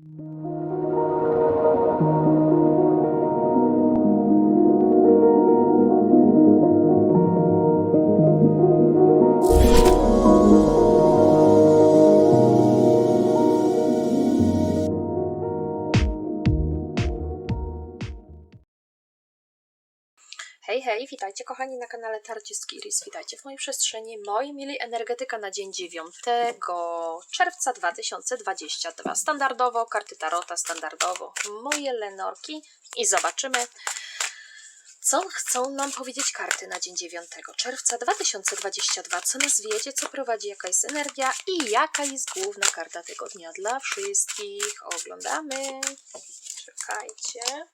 Thank you. Hej, hej, witajcie kochani na kanale Tarcisk Iris. Witajcie w mojej przestrzeni. Moi mili energetyka na dzień 9 czerwca 2022. Standardowo, karty Tarota standardowo, moje Lenorki i zobaczymy, co chcą nam powiedzieć karty na dzień 9 czerwca 2022. Co nas wiedzie, co prowadzi, jaka jest energia i jaka jest główna karta tego dnia dla wszystkich. Oglądamy. Czekajcie.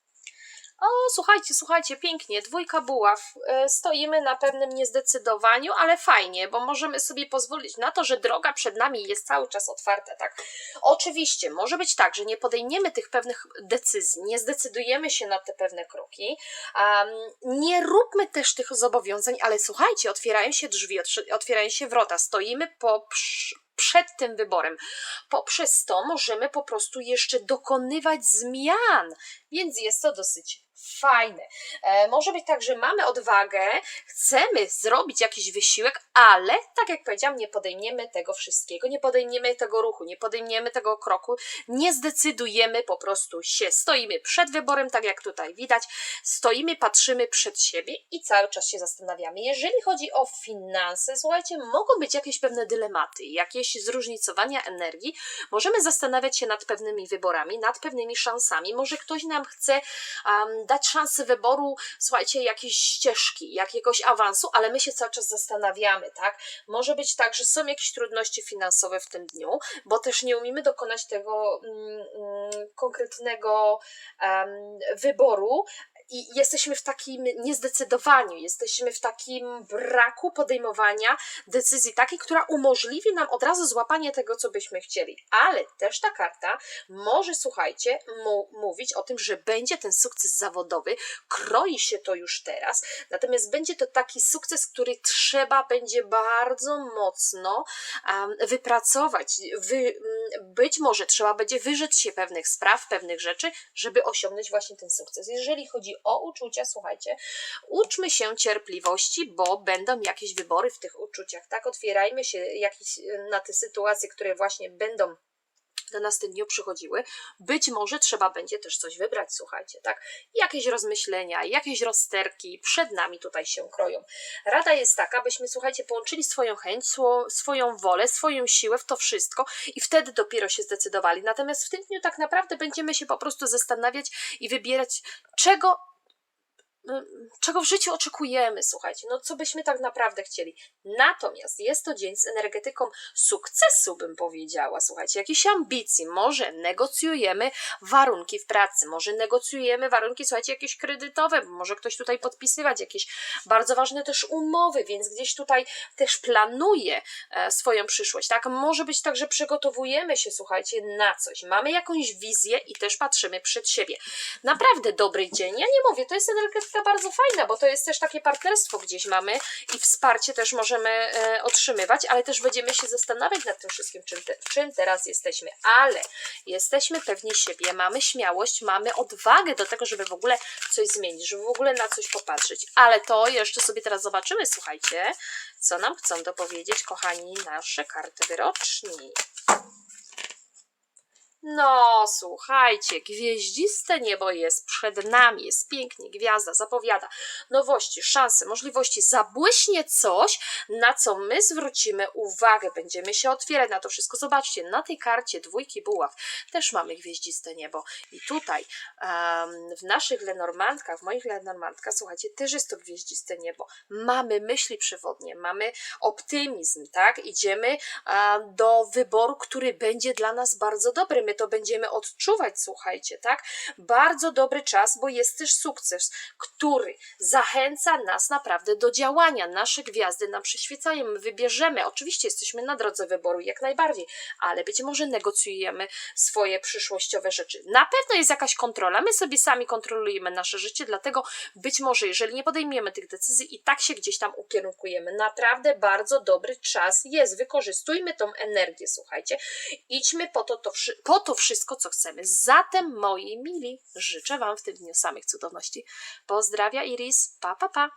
O, słuchajcie, słuchajcie, pięknie, dwójka buław. E, Stoimy na pewnym niezdecydowaniu, ale fajnie, bo możemy sobie pozwolić na to, że droga przed nami jest cały czas otwarta, tak? Oczywiście, może być tak, że nie podejmiemy tych pewnych decyzji, nie zdecydujemy się na te pewne kroki, um, nie róbmy też tych zobowiązań, ale słuchajcie, otwierają się drzwi, otw- otwierają się wrota, stoimy po przed tym wyborem. Poprzez to możemy po prostu jeszcze dokonywać zmian, więc jest to dosyć fajne. E, może być tak, że mamy odwagę, chcemy zrobić jakiś wysiłek, ale tak jak powiedziałam, nie podejmiemy tego wszystkiego, nie podejmiemy tego ruchu, nie podejmiemy tego kroku, nie zdecydujemy po prostu się. Stoimy przed wyborem, tak jak tutaj widać, stoimy, patrzymy przed siebie i cały czas się zastanawiamy. Jeżeli chodzi o finanse, słuchajcie, mogą być jakieś pewne dylematy, jakieś zróżnicowania energii. Możemy zastanawiać się nad pewnymi wyborami, nad pewnymi szansami. Może ktoś nam chce um, dać szansę wyboru, słuchajcie, jakiejś ścieżki, jakiegoś awansu, ale my się cały czas zastanawiamy, tak? Może być tak, że są jakieś trudności finansowe w tym dniu, bo też nie umiemy dokonać tego mm, mm, konkretnego em, wyboru, i jesteśmy w takim niezdecydowaniu, jesteśmy w takim braku podejmowania decyzji takiej, która umożliwi nam od razu złapanie tego, co byśmy chcieli. Ale też ta karta może, słuchajcie, mówić o tym, że będzie ten sukces zawodowy, kroi się to już teraz, natomiast będzie to taki sukces, który trzeba będzie bardzo mocno um, wypracować. Wy, być może trzeba będzie wyrzec się pewnych spraw, pewnych rzeczy, żeby osiągnąć właśnie ten sukces. Jeżeli chodzi o uczucia, słuchajcie, uczmy się cierpliwości, bo będą jakieś wybory w tych uczuciach, tak? Otwierajmy się jakieś, na te sytuacje, które właśnie będą do nas w tym dniu przychodziły. Być może trzeba będzie też coś wybrać, słuchajcie, tak? Jakieś rozmyślenia, jakieś rozterki przed nami tutaj się kroją. Rada jest taka, byśmy, słuchajcie, połączyli swoją chęć, swo- swoją wolę, swoją siłę w to wszystko i wtedy dopiero się zdecydowali. Natomiast w tym dniu tak naprawdę będziemy się po prostu zastanawiać i wybierać, czego czego w życiu oczekujemy, słuchajcie, no co byśmy tak naprawdę chcieli. Natomiast jest to dzień z energetyką sukcesu, bym powiedziała, słuchajcie, jakiejś ambicji, może negocjujemy warunki w pracy, może negocjujemy warunki, słuchajcie, jakieś kredytowe, może ktoś tutaj podpisywać jakieś bardzo ważne też umowy, więc gdzieś tutaj też planuje swoją przyszłość, tak? Może być tak, że przygotowujemy się, słuchajcie, na coś, mamy jakąś wizję i też patrzymy przed siebie. Naprawdę dobry dzień, ja nie mówię, to jest energetyka bardzo fajna, bo to jest też takie partnerstwo gdzieś mamy i wsparcie też możemy e, otrzymywać, ale też będziemy się zastanawiać nad tym wszystkim, czym, te, czym teraz jesteśmy, ale jesteśmy pewni siebie, mamy śmiałość, mamy odwagę do tego, żeby w ogóle coś zmienić, żeby w ogóle na coś popatrzeć, ale to jeszcze sobie teraz zobaczymy, słuchajcie, co nam chcą dopowiedzieć, kochani, nasze karty wyroczni. No, słuchajcie, gwieździste niebo jest przed nami, jest pięknie, gwiazda zapowiada nowości, szanse, możliwości, zabłyśnie coś, na co my zwrócimy uwagę, będziemy się otwierać na to wszystko. Zobaczcie, na tej karcie dwójki buław też mamy gwieździste niebo i tutaj em, w naszych Lenormandkach, w moich Lenormandkach, słuchajcie, też jest to gwieździste niebo. Mamy myśli przewodnie, mamy optymizm, tak? Idziemy em, do wyboru, który będzie dla nas bardzo dobry. My to będziemy odczuwać, słuchajcie, tak? Bardzo dobry czas, bo jest też sukces, który zachęca nas naprawdę do działania. Nasze gwiazdy nam przyświecają, my wybierzemy. Oczywiście jesteśmy na drodze wyboru jak najbardziej, ale być może negocjujemy swoje przyszłościowe rzeczy. Na pewno jest jakaś kontrola, my sobie sami kontrolujemy nasze życie, dlatego być może, jeżeli nie podejmiemy tych decyzji, i tak się gdzieś tam ukierunkujemy. Naprawdę bardzo dobry czas jest. Wykorzystujmy tą energię, słuchajcie. Idźmy po to, to, po to wszystko, co chcemy. Zatem, moi mili, życzę Wam w tym dniu samych cudowności. Pozdrawia Iris, pa, pa, pa.